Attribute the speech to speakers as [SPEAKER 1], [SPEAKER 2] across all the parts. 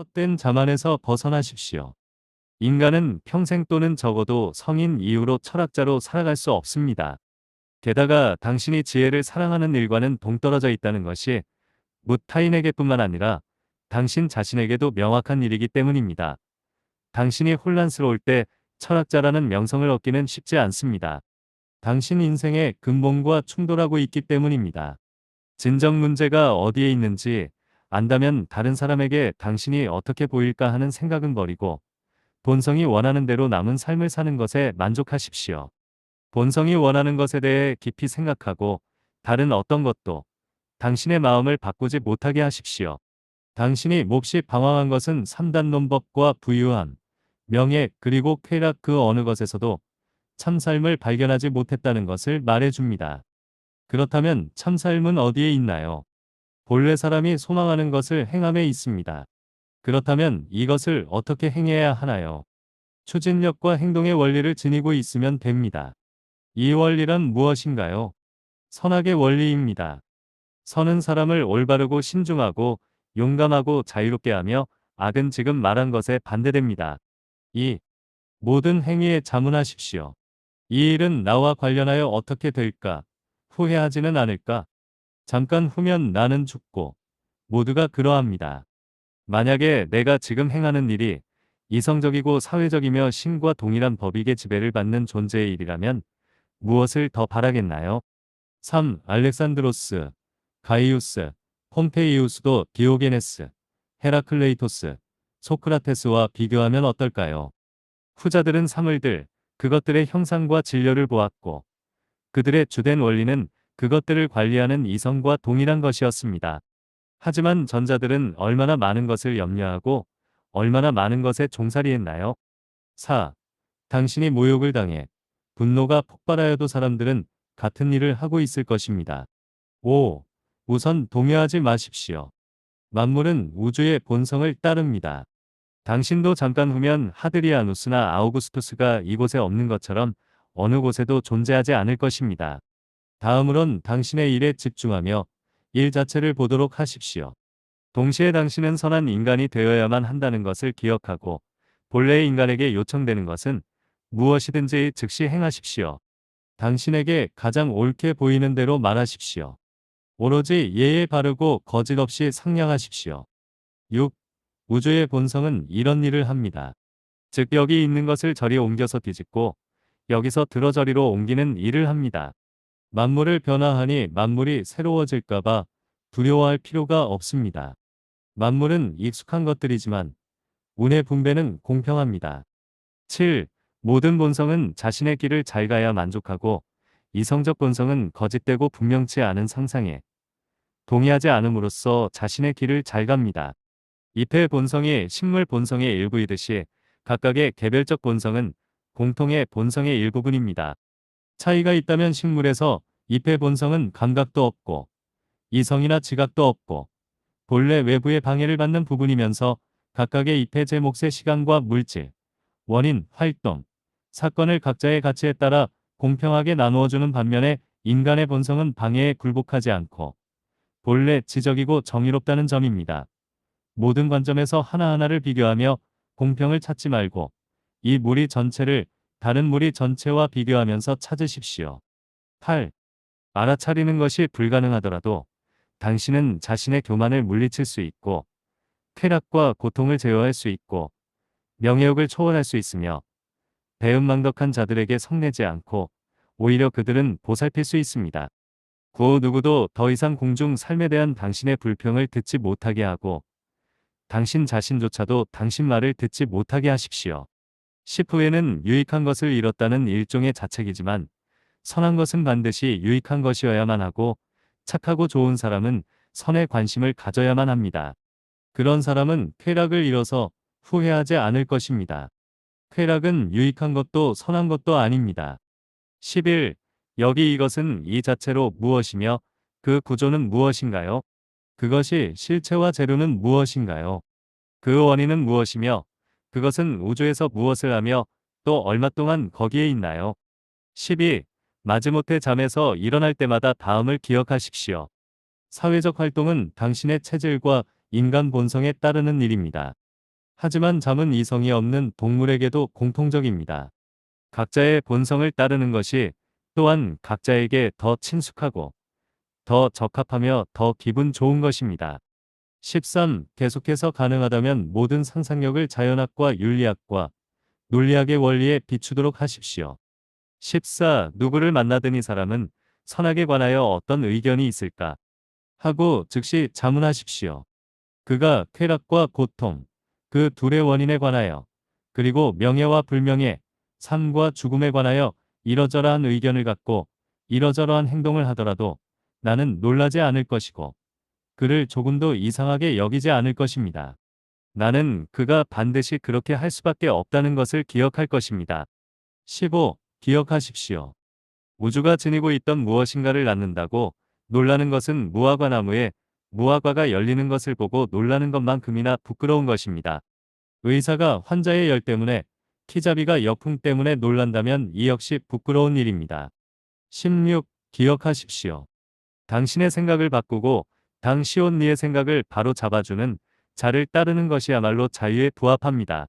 [SPEAKER 1] 헛된 자만에서 벗어나십시오. 인간은 평생 또는 적어도 성인 이후로 철학자로 살아갈 수 없습니다. 게다가 당신이 지혜를 사랑하는 일과는 동떨어져 있다는 것이 무 타인에게뿐만 아니라 당신 자신에게도 명확한 일이기 때문입니다. 당신이 혼란스러울 때 철학자라는 명성을 얻기는 쉽지 않습니다. 당신 인생의 근본과 충돌하고 있기 때문입니다. 진정 문제가 어디에 있는지 안다면 다른 사람에게 당신이 어떻게 보일까 하는 생각은 버리고 본성이 원하는 대로 남은 삶을 사는 것에 만족하십시오. 본성이 원하는 것에 대해 깊이 생각하고 다른 어떤 것도 당신의 마음을 바꾸지 못하게 하십시오. 당신이 몹시 방황한 것은 3단 논법과 부유함, 명예 그리고 쾌락 그 어느 것에서도 참 삶을 발견하지 못했다는 것을 말해줍니다. 그렇다면 참 삶은 어디에 있나요? 본래 사람이 소망하는 것을 행함에 있습니다. 그렇다면 이것을 어떻게 행해야 하나요? 추진력과 행동의 원리를 지니고 있으면 됩니다. 이 원리란 무엇인가요? 선악의 원리입니다. 선은 사람을 올바르고 신중하고 용감하고 자유롭게 하며 악은 지금 말한 것에 반대됩니다. 이 모든 행위에 자문하십시오. 이 일은 나와 관련하여 어떻게 될까? 후회하지는 않을까? 잠깐 후면 나는 죽고 모두가 그러합니다. 만약에 내가 지금 행하는 일이 이성적이고 사회적이며 신과 동일한 법익의 지배를 받는 존재의 일이라면 무엇을 더 바라겠나요? 3. 알렉산드로스, 가이우스, 폼페이우스도 디오게네스, 헤라클레이토스, 소크라테스와 비교하면 어떨까요? 후자들은 사물들, 그것들의 형상과 진료를 보았고 그들의 주된 원리는 그것들을 관리하는 이성과 동일한 것이었습니다. 하지만 전자들은 얼마나 많은 것을 염려하고 얼마나 많은 것에 종살이했나요? 4. 당신이 모욕을 당해 분노가 폭발하여도 사람들은 같은 일을 하고 있을 것입니다. 5. 우선 동요하지 마십시오. 만물은 우주의 본성을 따릅니다. 당신도 잠깐 후면 하드리아누스나 아우구스투스가 이곳에 없는 것처럼 어느 곳에도 존재하지 않을 것입니다. 다음으론 당신의 일에 집중하며 일 자체를 보도록 하십시오. 동시에 당신은 선한 인간이 되어야만 한다는 것을 기억하고 본래의 인간에게 요청되는 것은 무엇이든지 즉시 행하십시오. 당신에게 가장 옳게 보이는 대로 말하십시오. 오로지 예에 바르고 거짓 없이 상냥하십시오. 6. 우주의 본성은 이런 일을 합니다. 즉 여기 있는 것을 저리 옮겨서 뒤집고 여기서 들어 저리로 옮기는 일을 합니다. 만물을 변화하니 만물이 새로워질까봐 두려워할 필요가 없습니다. 만물은 익숙한 것들이지만 운의 분배는 공평합니다. 7. 모든 본성은 자신의 길을 잘 가야 만족하고 이성적 본성은 거짓되고 분명치 않은 상상에 동의하지 않음으로써 자신의 길을 잘 갑니다. 잎의 본성이 식물 본성의 일부이듯이 각각의 개별적 본성은 공통의 본성의 일부분입니다. 차이가 있다면 식물에서 잎의 본성은 감각도 없고 이성이나 지각도 없고 본래 외부의 방해를 받는 부분이면서 각각의 잎의 제 몫의 시간과 물질, 원인, 활동, 사건을 각자의 가치에 따라 공평하게 나누어주는 반면에 인간의 본성은 방해에 굴복하지 않고 본래 지적이고 정의롭다는 점입니다. 모든 관점에서 하나하나를 비교하며 공평을 찾지 말고 이 무리 전체를 다른 무리 전체와 비교하면서 찾으십시오. 8. 알아차리는 것이 불가능하더라도 당신은 자신의 교만을 물리칠 수 있고 쾌락과 고통을 제어할 수 있고 명예욕을 초월할 수 있으며 배은망덕한 자들에게 성내지 않고 오히려 그들은 보살필 수 있습니다. 그 누구도 더 이상 공중 삶에 대한 당신의 불평을 듣지 못하게 하고 당신 자신조차도 당신 말을 듣지 못하게 하십시오. 10후에는 유익한 것을 잃었다는 일종의 자책이지만 선한 것은 반드시 유익한 것이어야만 하고 착하고 좋은 사람은 선에 관심을 가져야만 합니다. 그런 사람은 쾌락을 잃어서 후회하지 않을 것입니다. 쾌락은 유익한 것도 선한 것도 아닙니다. 11. 여기 이것은 이 자체로 무엇이며 그 구조는 무엇인가요? 그것이 실체와 재료는 무엇인가요? 그 원인은 무엇이며 그것은 우주에서 무엇을 하며 또 얼마 동안 거기에 있나요? 12. 마지못해 잠에서 일어날 때마다 다음을 기억하십시오. 사회적 활동은 당신의 체질과 인간 본성에 따르는 일입니다. 하지만 잠은 이성이 없는 동물에게도 공통적입니다. 각자의 본성을 따르는 것이 또한 각자에게 더 친숙하고 더 적합하며 더 기분 좋은 것입니다. 13. 계속해서 가능하다면 모든 상상력을 자연학과 윤리학과 논리학의 원리에 비추도록 하십시오. 14. 누구를 만나든 이 사람은 선악에 관하여 어떤 의견이 있을까? 하고 즉시 자문하십시오. 그가 쾌락과 고통, 그 둘의 원인에 관하여, 그리고 명예와 불명예, 삶과 죽음에 관하여 이러저러한 의견을 갖고 이러저러한 행동을 하더라도 나는 놀라지 않을 것이고 그를 조금도 이상하게 여기지 않을 것입니다. 나는 그가 반드시 그렇게 할 수밖에 없다는 것을 기억할 것입니다. 15. 기억하십시오. 우주가 지니고 있던 무엇인가를 낳는다고 놀라는 것은 무화과 나무에 무화과가 열리는 것을 보고 놀라는 것만큼이나 부끄러운 것입니다. 의사가 환자의 열 때문에 키자비가 역풍 때문에 놀란다면 이 역시 부끄러운 일입니다. 16. 기억하십시오. 당신의 생각을 바꾸고 당 시온니의 생각을 바로 잡아주는 자를 따르는 것이야말로 자유에 부합합니다.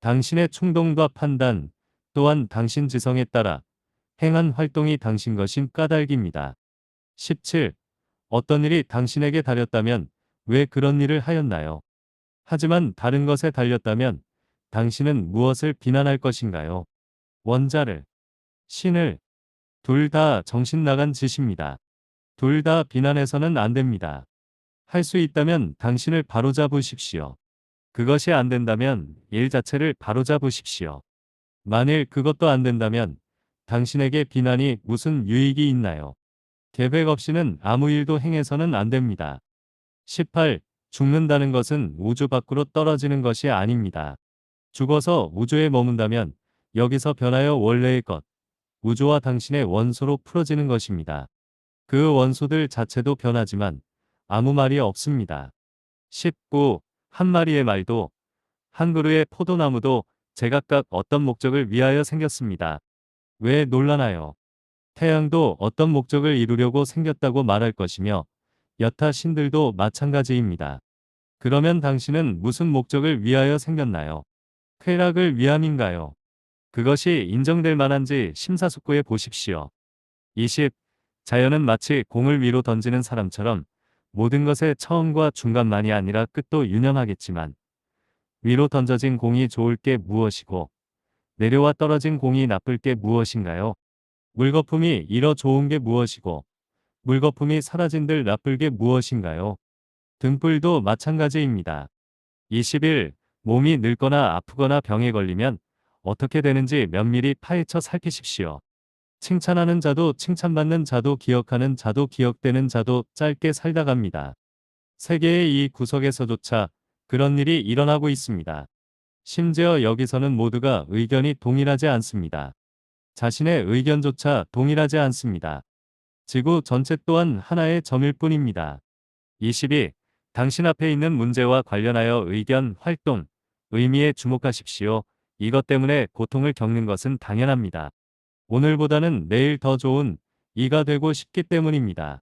[SPEAKER 1] 당신의 충동과 판단 또한 당신 지성에 따라 행한 활동이 당신 것인 까닭입니다. 17. 어떤 일이 당신에게 달렸다면 왜 그런 일을 하였나요? 하지만 다른 것에 달렸다면 당신은 무엇을 비난할 것인가요? 원자를, 신을, 둘 다 정신 나간 짓입니다. 둘 다 비난해서는 안 됩니다. 할 수 있다면 당신을 바로잡으십시오. 그것이 안 된다면 일 자체를 바로잡으십시오. 만일 그것도 안 된다면 당신에게 비난이 무슨 유익이 있나요? 계획 없이는 아무 일도 행해서는 안 됩니다. 18. 죽는다는 것은 우주 밖으로 떨어지는 것이 아닙니다. 죽어서 우주에 머문다면 여기서 변하여 원래의 것, 우주와 당신의 원소로 풀어지는 것입니다. 그 원소들 자체도 변하지만 아무 말이 없습니다. 19. 한 마리의 말도 한 그루의 포도나무도 제각각 어떤 목적을 위하여 생겼습니다. 왜 놀라나요? 태양도 어떤 목적을 이루려고 생겼다고 말할 것이며 여타 신들도 마찬가지입니다. 그러면 당신은 무슨 목적을 위하여 생겼나요? 쾌락을 위함인가요? 그것이 인정될 만한지 심사숙고해 보십시오. 20. 자연은 마치 공을 위로 던지는 사람처럼 모든 것의 처음과 중간만이 아니라 끝도 유념하겠지만 위로 던져진 공이 좋을 게 무엇이고 내려와 떨어진 공이 나쁠 게 무엇인가요? 물거품이 잃어 좋은 게 무엇이고 물거품이 사라진들 나쁠 게 무엇인가요? 등불도 마찬가지입니다. 21. 몸이 늙거나 아프거나 병에 걸리면 어떻게 되는지 면밀히 파헤쳐 살피십시오. 칭찬하는 자도 칭찬받는 자도 기억하는 자도 기억되는 자도 짧게 살다 갑니다. 세계의 이 구석에서조차 그런 일이 일어나고 있습니다. 심지어 여기서는 모두가 의견이 동일하지 않습니다. 자신의 의견조차 동일하지 않습니다. 지구 전체 또한 하나의 점일 뿐입니다. 22. 당신 앞에 있는 문제와 관련하여 의견, 활동, 의미에 주목하십시오. 이것 때문에 고통을 겪는 것은 당연합니다. 오늘보다는 내일 더 좋은 이가 되고 싶기 때문입니다.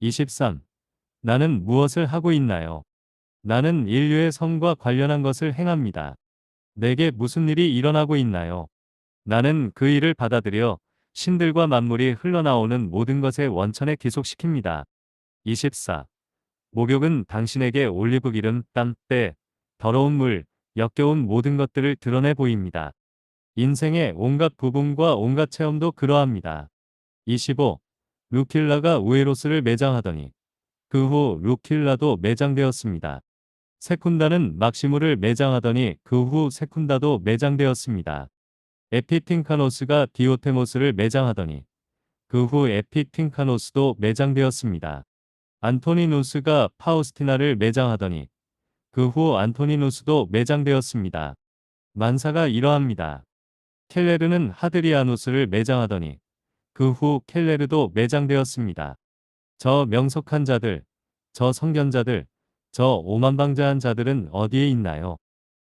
[SPEAKER 1] 23. 나는 무엇을 하고 있나요? 나는 인류의 성과 관련한 것을 행합니다. 내게 무슨 일이 일어나고 있나요? 나는 그 일을 받아들여 신들과 만물이 흘러나오는 모든 것의 원천에 기속시킵니다. 24. 목욕은 당신에게 올리브 기름, 땀, 때, 더러운 물, 역겨운 모든 것들을 드러내 보입니다. 인생의 온갖 부분과 온갖 체험도 그러합니다. 25. 루킬라가 우에로스를 매장하더니 그 후 루킬라도 매장되었습니다. 세쿤다는 막시무를 매장하더니 그 후 세쿤다도 매장되었습니다. 에피틴카노스가 디오테모스를 매장하더니 그 후 에피틴카노스도 매장되었습니다. 안토니누스가 파우스티나를 매장하더니 그 후 안토니누스도 매장되었습니다. 만사가 이러합니다. 켈레르는 하드리아누스를 매장하더니 그 후 켈레르도 매장되었습니다. 저 명석한 자들, 저 성견자들, 저 오만방자한 자들은 어디에 있나요?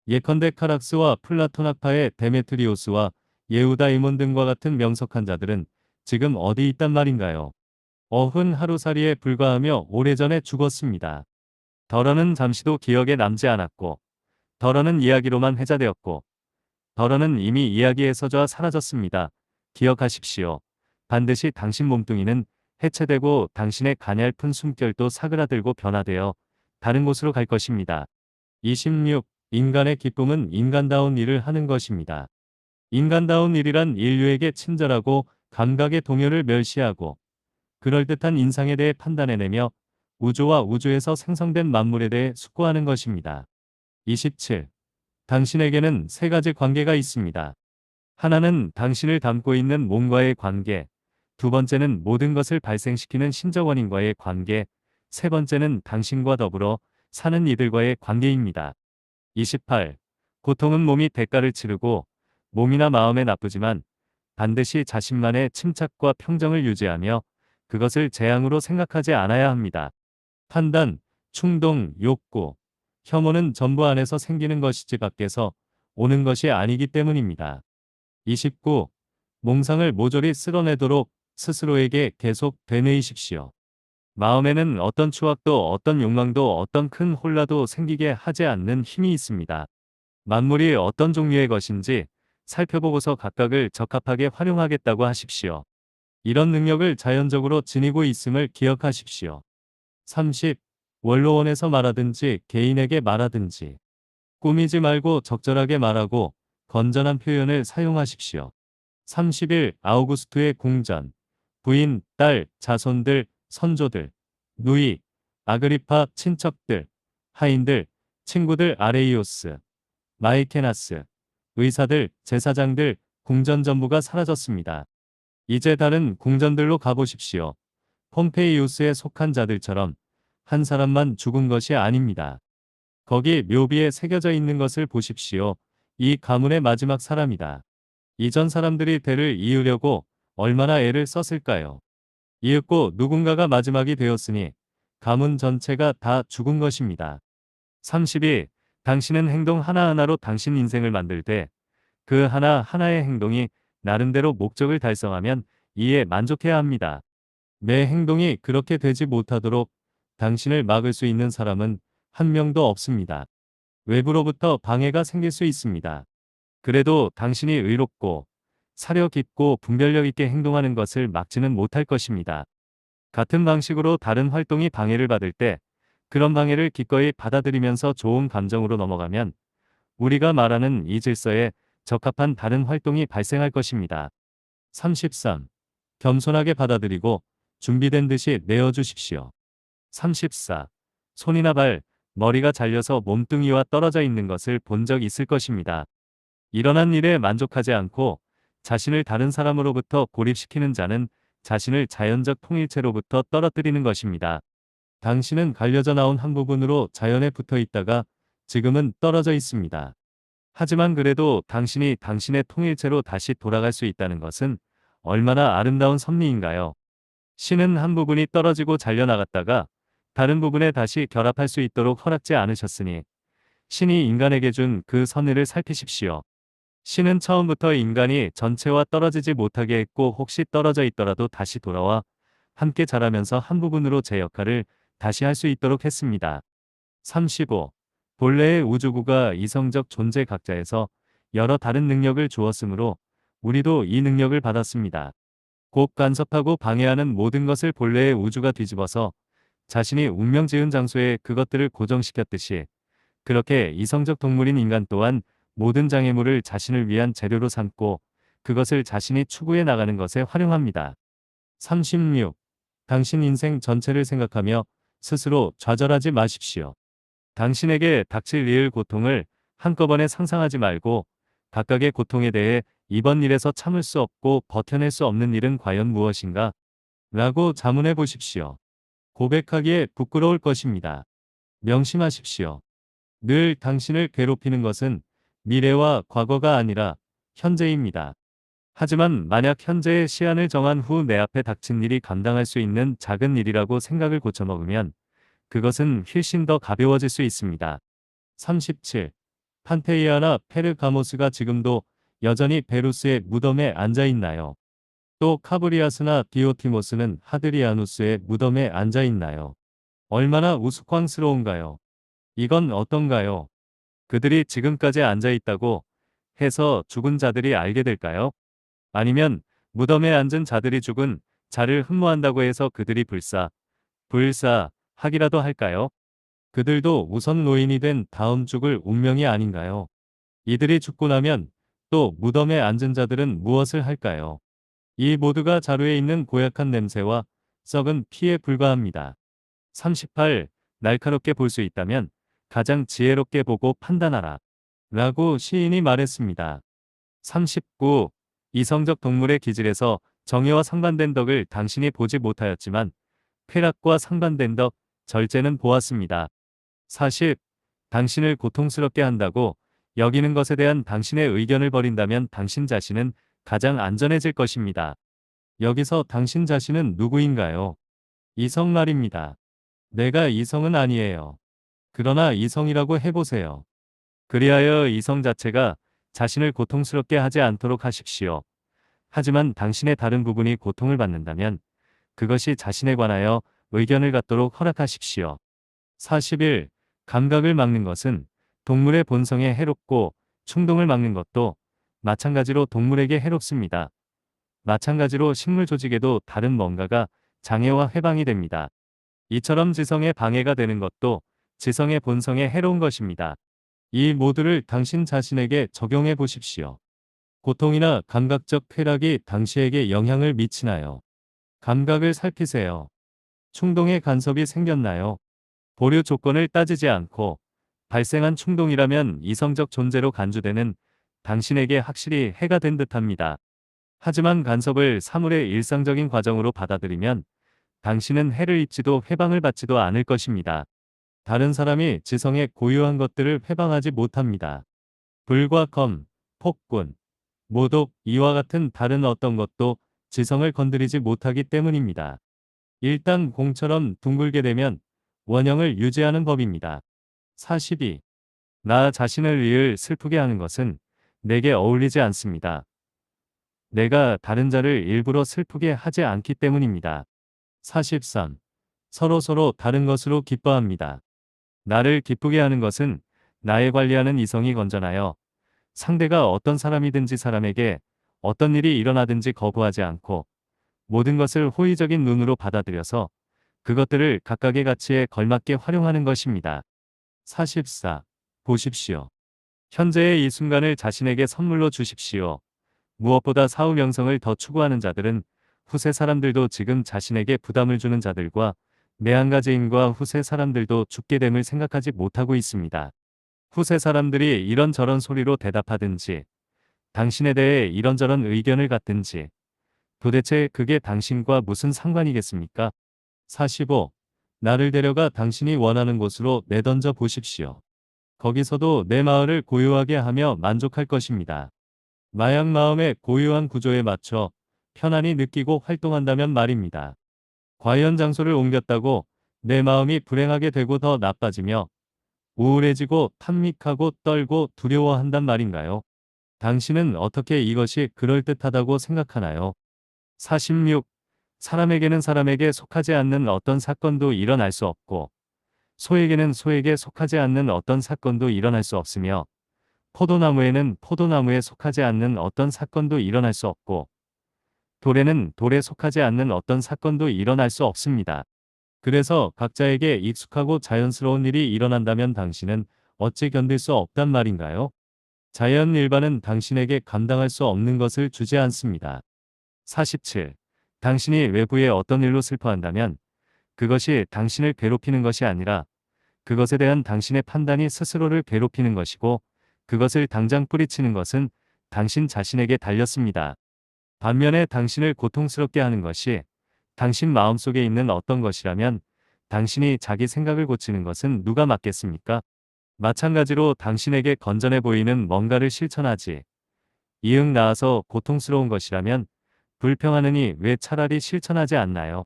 [SPEAKER 1] 예컨대 카락스와 플라톤 학파의 데메트리오스와 예우다이몬 등과 같은 명석한 자들은 지금 어디 있단 말인가요? 어흔 하루살이에 불과하며 오래전에 죽었습니다. 더러는 잠시도 기억에 남지 않았고 덜어는 이야기로만 회자되었고 덜어는 이미 이야기에서 저와 사라졌습니다. 기억하십시오. 반드시 당신 몸뚱이는 해체되고 당신의 가냘픈 숨결도 사그라들고 변화되어 다른 곳으로 갈 것입니다. 26. 인간의 기쁨은 인간다운 일을 하는 것입니다. 인간다운 일이란 인류에게 친절하고 감각의 동요를 멸시하고 그럴듯한 인상에 대해 판단해내며 우주와 우주에서 생성된 만물에 대해 숙고하는 것입니다. 27. 당신에게는 세 가지 관계가 있습니다. 하나는 당신을 담고 있는 몸과의 관계, 두 번째는 모든 것을 발생시키는 신적 원인과의 관계, 세 번째는 당신과 더불어 사는 이들과의 관계입니다. 28. 고통은 몸이 대가를 치르고 몸이나 마음에 나쁘지만 반드시 자신만의 침착과 평정을 유지하며 그것을 재앙으로 생각하지 않아야 합니다. 판단, 충동, 욕구, 혐오는 전부 안에서 생기는 것이지 밖에서 오는 것이 아니기 때문입니다. 29. 몽상을 모조리 쓸어내도록 스스로에게 계속 되뇌이십시오. 마음에는 어떤 추악도 어떤 욕망도 어떤 큰 혼라도 생기게 하지 않는 힘이 있습니다. 만물이 어떤 종류의 것인지 살펴보고서 각각을 적합하게 활용하겠다고 하십시오. 이런 능력을 자연적으로 지니고 있음을 기억하십시오. 30. 원로원에서 말하든지 개인에게 말하든지 꾸미지 말고 적절하게 말하고 건전한 표현을 사용하십시오. 31. 아우구스투의 궁전 부인, 딸, 자손들, 선조들, 누이, 아그리파 친척들, 하인들, 친구들 아레이오스, 마이케나스, 의사들, 제사장들, 궁전 전부가 사라졌습니다. 이제 다른 궁전들로 가보십시오. 폼페이우스에 속한 자들처럼 한 사람만 죽은 것이 아닙니다. 거기 묘비에 새겨져 있는 것을 보십시오. 이 가문의 마지막 사람이다. 이전 사람들이 대를 이으려고 얼마나 애를 썼을까요? 이윽고 누군가가 마지막이 되었으니 가문 전체가 다 죽은 것입니다. 32. 당신은 행동 하나하나로 당신 인생을 만들 때 그 하나하나의 행동이 나름대로 목적을 달성하면 이에 만족해야 합니다. 매 행동이 그렇게 되지 못하도록 당신을 막을 수 있는 사람은 한 명도 없습니다. 외부로부터 방해가 생길 수 있습니다. 그래도 당신이 의롭고 사려 깊고 분별력 있게 행동하는 것을 막지는 못할 것입니다. 같은 방식으로 다른 활동이 방해를 받을 때 그런 방해를 기꺼이 받아들이면서 좋은 감정으로 넘어가면 우리가 말하는 이 질서에 적합한 다른 활동이 발생할 것입니다. 33. 겸손하게 받아들이고 준비된 듯이 내어주십시오. 34. 손이나 발, 머리가 잘려서 몸뚱이와 떨어져 있는 것을 본 적 있을 것입니다. 일어난 일에 만족하지 않고 자신을 다른 사람으로부터 고립시키는 자는 자신을 자연적 통일체로부터 떨어뜨리는 것입니다. 당신은 갈려져 나온 한 부분으로 자연에 붙어 있다가 지금은 떨어져 있습니다. 하지만 그래도 당신이 당신의 통일체로 다시 돌아갈 수 있다는 것은 얼마나 아름다운 섭리인가요? 신은 한 부분이 떨어지고 잘려나갔다가 다른 부분에 다시 결합할 수 있도록 허락지 않으셨으니 신이 인간에게 준 그 선의를 살피십시오. 신은 처음부터 인간이 전체와 떨어지지 못하게 했고 혹시 떨어져 있더라도 다시 돌아와 함께 자라면서 한 부분으로 제 역할을 다시 할 수 있도록 했습니다. 35. 본래의 우주구가 이성적 존재 각자에서 여러 다른 능력을 주었으므로 우리도 이 능력을 받았습니다. 곧 간섭하고 방해하는 모든 것을 본래의 우주가 뒤집어서 자신이 운명 지은 장소에 그것들을 고정시켰듯이 그렇게 이성적 동물인 인간 또한 모든 장애물을 자신을 위한 재료로 삼고 그것을 자신이 추구해 나가는 것에 활용합니다. 36. 당신 인생 전체를 생각하며 스스로 좌절하지 마십시오. 당신에게 닥칠 일 고통을 한꺼번에 상상하지 말고 각각의 고통에 대해 이번 일에서 참을 수 없고 버텨낼 수 없는 일은 과연 무엇인가? 라고 자문해 보십시오. 고백하기에 부끄러울 것입니다. 명심하십시오. 늘 당신을 괴롭히는 것은 미래와 과거가 아니라 현재입니다. 하지만 만약 현재의 시한을 정한 후 내 앞에 닥친 일이 감당할 수 있는 작은 일이라고 생각을 고쳐먹으면 그것은 훨씬 더 가벼워질 수 있습니다. 37. 판테이아나 페르가모스가 지금도 여전히 베루스의 무덤에 앉아 있나요? 또 카브리아스나 디오티모스는 하드리아누스의 무덤에 앉아 있나요? 얼마나 우스꽝스러운가요? 이건 어떤가요? 그들이 지금까지 앉아 있다고 해서 죽은 자들이 알게 될까요? 아니면 무덤에 앉은 자들이 죽은 자를 흠모한다고 해서 그들이 불사, 불사 하기라도 할까요? 그들도 우선 노인이 된 다음 죽을 운명이 아닌가요? 이들이 죽고 나면 또 무덤에 앉은 자들은 무엇을 할까요? 이 모두가 자루에 있는 고약한 냄새와 썩은 피에 불과합니다. 38. 날카롭게 볼 수 있다면 가장 지혜롭게 보고 판단하라. 라고 시인이 말했습니다. 39. 이성적 동물의 기질에서 정의와 상반된 덕을 당신이 보지 못하였지만 쾌락과 상반된 덕, 절제는 보았습니다. 40. 당신을 고통스럽게 한다고 여기는 것에 대한 당신의 의견을 버린다면 당신 자신은 가장 안전해질 것입니다. 여기서 당신 자신은 누구인가요? 이성 말입니다. 내가 이성은 아니에요. 그러나 이성이라고 해보세요. 그리하여 이성 자체가 자신을 고통스럽게 하지 않도록 하십시오. 하지만 당신의 다른 부분이 고통을 받는다면 그것이 자신에 관하여 의견을 갖도록 허락하십시오. 41. 감각을 막는 것은 동물의 본성에 해롭고 충동을 막는 것도 마찬가지로 동물에게 해롭습니다. 마찬가지로 식물 조직에도 다른 뭔가가 장애와 해방이 됩니다. 이처럼 지성에 방해가 되는 것도 지성의 본성에 해로운 것입니다. 이 모두를 당신 자신에게 적용해 보십시오. 고통이나 감각적 쾌락이 당시에게 영향을 미치나요? 감각을 살피세요. 충동의 간섭이 생겼나요? 보류 조건을 따지지 않고 발생한 충동이라면 이성적 존재로 간주되는 당신에게 확실히 해가 된 듯합니다. 하지만 간섭을 사물의 일상적인 과정으로 받아들이면 당신은 해를 입지도 회방을 받지도 않을 것입니다. 다른 사람이 지성에 고유한 것들을 회방하지 못합니다. 불과 검, 폭군, 모독, 이와 같은 다른 어떤 것도 지성을 건드리지 못하기 때문입니다. 일단 공처럼 둥글게 되면 원형을 유지하는 법입니다. 42. 나 자신을 위을 슬프게 하는 것은 내게 어울리지 않습니다. 내가 다른 자를 일부러 슬프게 하지 않기 때문입니다. 43. 서로 서로 다른 것으로 기뻐합니다. 나를 기쁘게 하는 것은 나의 관리하는 이성이 건전하여 상대가 어떤 사람이든지 사람에게 어떤 일이 일어나든지 거부하지 않고 모든 것을 호의적인 눈으로 받아들여서 그것들을 각각의 가치에 걸맞게 활용하는 것입니다. 44. 보십시오. 현재의 이 순간을 자신에게 선물로 주십시오. 무엇보다 사후 명성을 더 추구하는 자들은 후세 사람들도 지금 자신에게 부담을 주는 자들과 내한가지인과 후세 사람들도 죽게 됨을 생각하지 못하고 있습니다. 후세 사람들이 이런저런 소리로 대답하든지 당신에 대해 이런저런 의견을 갖든지 도대체 그게 당신과 무슨 상관이겠습니까? 45. 나를 데려가 당신이 원하는 곳으로 내던져 보십시오. 거기서도 내 마을을 고요하게 하며 만족할 것입니다. 마약 마음의 고요한 구조에 맞춰 편안히 느끼고 활동한다면 말입니다. 과연 장소를 옮겼다고 내 마음이 불행하게 되고 더 나빠지며 우울해지고 탐닉하고 떨고 두려워한단 말인가요? 당신은 어떻게 이것이 그럴듯하다고 생각하나요? 46. 사람에게는 사람에게 속하지 않는 어떤 사건도 일어날 수 없고 소에게는 소에게 속하지 않는 어떤 사건도 일어날 수 없으며 포도나무에는 포도나무에 속하지 않는 어떤 사건도 일어날 수 없고 돌에는 돌에 속하지 않는 어떤 사건도 일어날 수 없습니다. 그래서 각자에게 익숙하고 자연스러운 일이 일어난다면 당신은 어찌 견딜 수 없단 말인가요? 자연 일반은 당신에게 감당할 수 없는 것을 주지 않습니다. 47. 당신이 외부의 어떤 일로 슬퍼한다면 그것이 당신을 괴롭히는 것이 아니라 그것에 대한 당신의 판단이 스스로를 괴롭히는 것이고 그것을 당장 뿌리치는 것은 당신 자신에게 달렸습니다. 반면에 당신을 고통스럽게 하는 것이 당신 마음속에 있는 어떤 것이라면 당신이 자기 생각을 고치는 것은 누가 맞겠습니까? 마찬가지로 당신에게 건전해 보이는 뭔가를 실천하지. 이응 나아서 고통스러운 것이라면 불평하느니 왜 차라리 실천하지 않나요?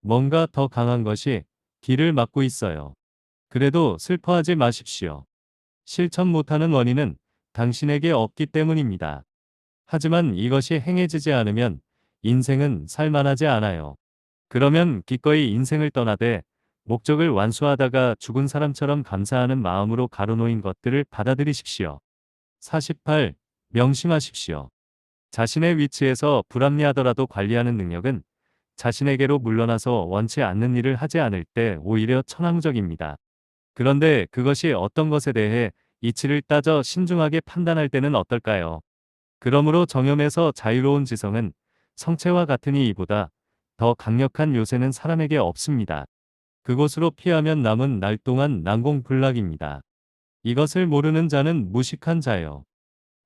[SPEAKER 1] 뭔가 더 강한 것이 길을 막고 있어요. 그래도 슬퍼하지 마십시오. 실천 못하는 원인은 당신에게 없기 때문입니다. 하지만 이것이 행해지지 않으면 인생은 살만하지 않아요. 그러면 기꺼이 인생을 떠나되 목적을 완수하다가 죽은 사람처럼 감사하는 마음으로 가로놓인 것들을 받아들이십시오. 48. 명심하십시오. 자신의 위치에서 불합리하더라도 관리하는 능력은 자신에게로 물러나서 원치 않는 일을 하지 않을 때 오히려 천황적입니다. 그런데 그것이 어떤 것에 대해 이치를 따져 신중하게 판단할 때는 어떨까요? 그러므로 정염에서 자유로운 지성은 성체와 같으니 이보다 더 강력한 요새는 사람에게 없습니다. 그곳으로 피하면 남은 날 동안 난공불락입니다. 이것을 모르는 자는 무식한 자요.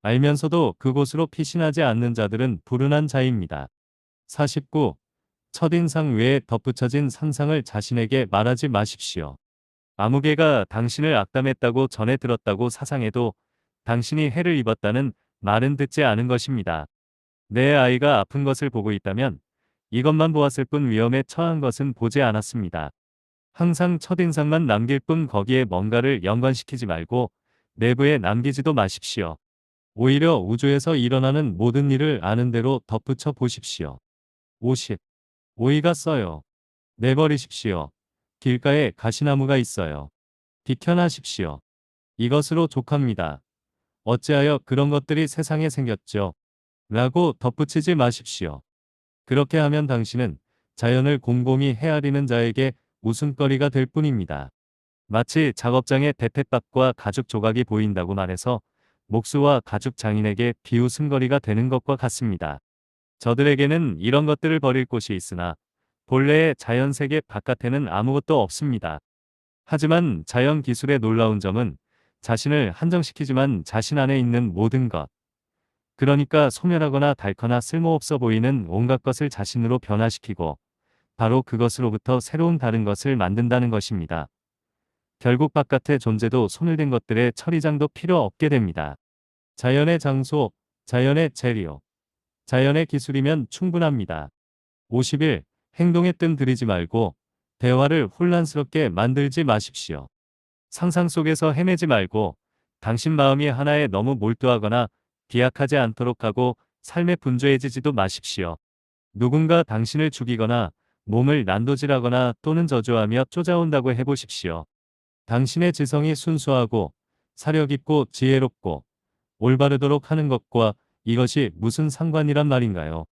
[SPEAKER 1] 알면서도 그곳으로 피신하지 않는 자들은 불운한 자입니다. 49. 첫인상 외에 덧붙여진 상상을 자신에게 말하지 마십시오. 아무개가 당신을 악담했다고 전해 들었다고 사상해도 당신이 해를 입었다는 말은 듣지 않은 것입니다. 내 아이가 아픈 것을 보고 있다면 이것만 보았을 뿐 위험에 처한 것은 보지 않았습니다. 항상 첫인상만 남길 뿐 거기에 뭔가를 연관시키지 말고 내부에 남기지도 마십시오. 오히려 우주에서 일어나는 모든 일을 아는 대로 덧붙여 보십시오. 50. 오이가 써요. 내버리십시오. 길가에 가시나무가 있어요. 비켜나십시오. 이것으로 족합니다. 어찌하여 그런 것들이 세상에 생겼죠? 라고 덧붙이지 마십시오. 그렇게 하면 당신은 자연을 곰곰이 헤아리는 자에게 웃음거리가 될 뿐입니다. 마치 작업장에 대패밥과 가죽 조각이 보인다고 말해서 목수와 가죽 장인에게 비웃음거리가 되는 것과 같습니다. 저들에게는 이런 것들을 버릴 곳이 있으나 본래의 자연 세계 바깥에는 아무것도 없습니다. 하지만 자연 기술의 놀라운 점은 자신을 한정시키지만 자신 안에 있는 모든 것, 그러니까 소멸하거나 닳거나 쓸모없어 보이는 온갖 것을 자신으로 변화시키고 바로 그것으로부터 새로운 다른 것을 만든다는 것입니다. 결국 바깥의 존재도 소멸된 것들의 처리장도 필요 없게 됩니다. 자연의 장소, 자연의 재료, 자연의 기술이면 충분합니다. 50일 행동에 뜸 들이지 말고 대화를 혼란스럽게 만들지 마십시오. 상상 속에서 헤매지 말고 당신 마음이 하나에 너무 몰두하거나 비약하지 않도록 하고 삶에 분주해지지도 마십시오. 누군가 당신을 죽이거나 몸을 난도질하거나 또는 저주하며 쫓아온다고 해보십시오. 당신의 지성이 순수하고 사려 깊고 지혜롭고 올바르도록 하는 것과 이것이 무슨 상관이란 말인가요?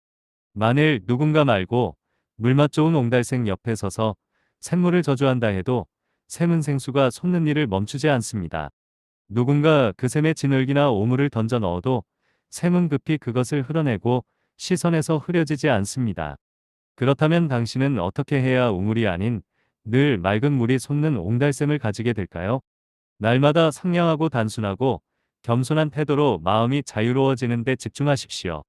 [SPEAKER 1] 만일 누군가 말고 물맛 좋은 옹달생 옆에 서서 샘물을 저주한다 해도 샘은 생수가 솟는 일을 멈추지 않습니다. 누군가 그 샘에 진흙이나 오물을 던져 넣어도 샘은 급히 그것을 흘러내고 시선에서 흐려지지 않습니다. 그렇다면 당신은 어떻게 해야 우물이 아닌 늘 맑은 물이 솟는 옹달샘을 가지게 될까요? 날마다 상냥하고 단순하고 겸손한 태도로 마음이 자유로워지는 데 집중하십시오.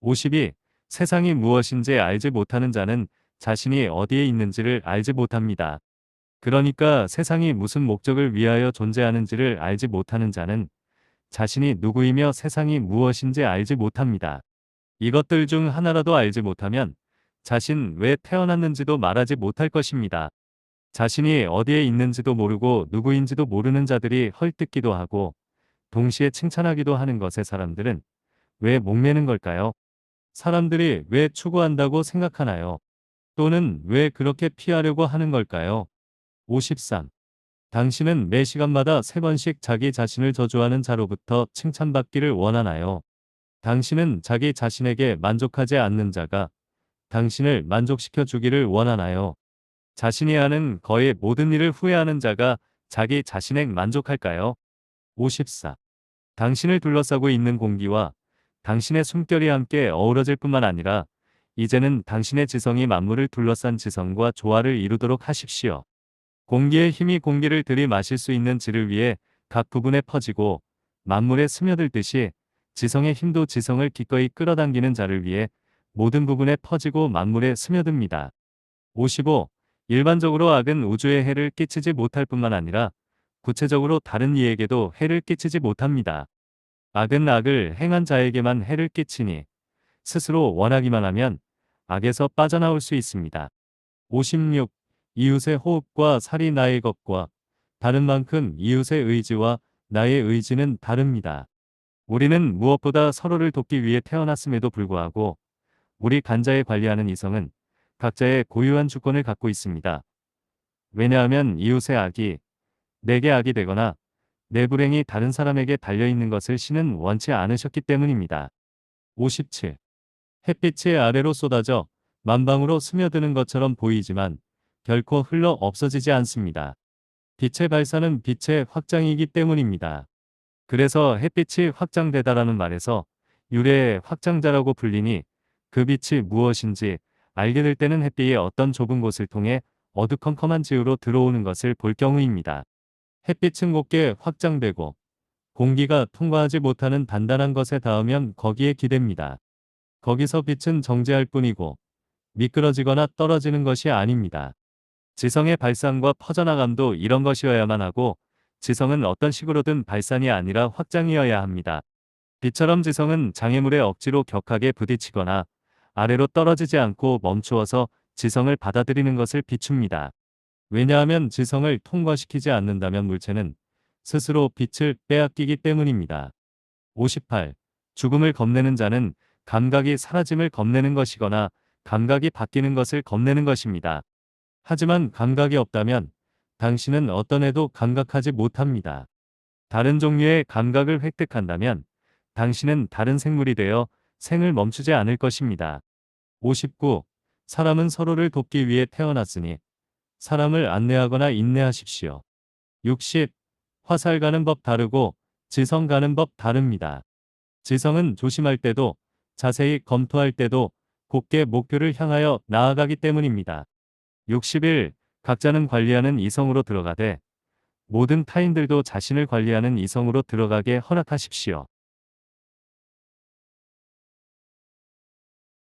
[SPEAKER 1] 52. 세상이 무엇인지 알지 못하는 자는 자신이 어디에 있는지를 알지 못합니다. 그러니까 세상이 무슨 목적을 위하여 존재하는지를 알지 못하는 자는 자신이 누구이며 세상이 무엇인지 알지 못합니다. 이것들 중 하나라도 알지 못하면 자신 왜 태어났는지도 말하지 못할 것입니다. 자신이 어디에 있는지도 모르고 누구인지도 모르는 자들이 헐뜯기도 하고 동시에 칭찬하기도 하는 것에 사람들은 왜 목매는 걸까요? 사람들이 왜 추구한다고 생각하나요? 또는 왜 그렇게 피하려고 하는 걸까요? 53. 당신은 매 시간마다 세 번씩 자기 자신을 저주하는 자로부터 칭찬받기를 원하나요? 당신은 자기 자신에게 만족하지 않는 자가 당신을 만족시켜 주기를 원하나요? 자신이 하는 거의 모든 일을 후회하는 자가 자기 자신에 만족할까요? 54. 당신을 둘러싸고 있는 공기와 당신의 숨결이 함께 어우러질 뿐만 아니라 이제는 당신의 지성이 만물을 둘러싼 지성과 조화를 이루도록 하십시오. 공기의 힘이 공기를 들이마실 수 있는 질을 위해 각 부분에 퍼지고 만물에 스며들듯이 지성의 힘도 지성을 기꺼이 끌어당기는 자를 위해 모든 부분에 퍼지고 만물에 스며듭니다. 55. 일반적으로 악은 우주에 해를 끼치지 못할 뿐만 아니라 구체적으로 다른 이에게도 해를 끼치지 못합니다. 악은 악을 행한 자에게만 해를 끼치니 스스로 원하기만 하면 악에서 빠져나올 수 있습니다. 56. 이웃의 호흡과 살이 나의 것과 다른 만큼 이웃의 의지와 나의 의지는 다릅니다. 우리는 무엇보다 서로를 돕기 위해 태어났음에도 불구하고 우리 간자에 관리하는 이성은 각자의 고유한 주권을 갖고 있습니다. 왜냐하면 이웃의 악이 내게 악이 되거나 내 불행이 다른 사람에게 달려있는 것을 신은 원치 않으셨기 때문입니다. 57. 햇빛이 아래로 쏟아져 만방으로 스며드는 것처럼 보이지만 결코 흘러 없어지지 않습니다. 빛의 발산은 빛의 확장이기 때문입니다. 그래서 햇빛이 확장되다라는 말에서 유래의 확장자라고 불리니 그 빛이 무엇인지 알게 될 때는 햇빛의 어떤 좁은 곳을 통해 어두컴컴한 지으로 들어오는 것을 볼 경우입니다. 햇빛은 곱게 확장되고 공기가 통과하지 못하는 단단한 것에 닿으면 거기에 기댑니다. 거기서 빛은 정지할 뿐이고 미끄러지거나 떨어지는 것이 아닙니다. 지성의 발산과 퍼져나감도 이런 것이어야만 하고 지성은 어떤 식으로든 발산이 아니라 확장이어야 합니다. 빛처럼 지성은 장애물에 억지로 격하게 부딪히거나 아래로 떨어지지 않고 멈추어서 지성을 받아들이는 것을 비춥니다. 왜냐하면 지성을 통과시키지 않는다면 물체는 스스로 빛을 빼앗기기 때문입니다. 58. 죽음을 겁내는 자는 감각이 사라짐을 겁내는 것이거나 감각이 바뀌는 것을 겁내는 것입니다. 하지만 감각이 없다면 당신은 어떤 해도 감각하지 못합니다. 다른 종류의 감각을 획득한다면 당신은 다른 생물이 되어 생을 멈추지 않을 것입니다. 59. 사람은 서로를 돕기 위해 태어났으니 사람을 안내하거나 인내하십시오. 60. 화살 가는 법 다르고 지성 가는 법 다릅니다. 지성은 조심할 때도 자세히 검토할 때도 곧게 목표를 향하여 나아가기 때문입니다. 61. 각자는 관리하는 이성으로 들어가되 모든 타인들도 자신을 관리하는 이성으로 들어가게 허락하십시오.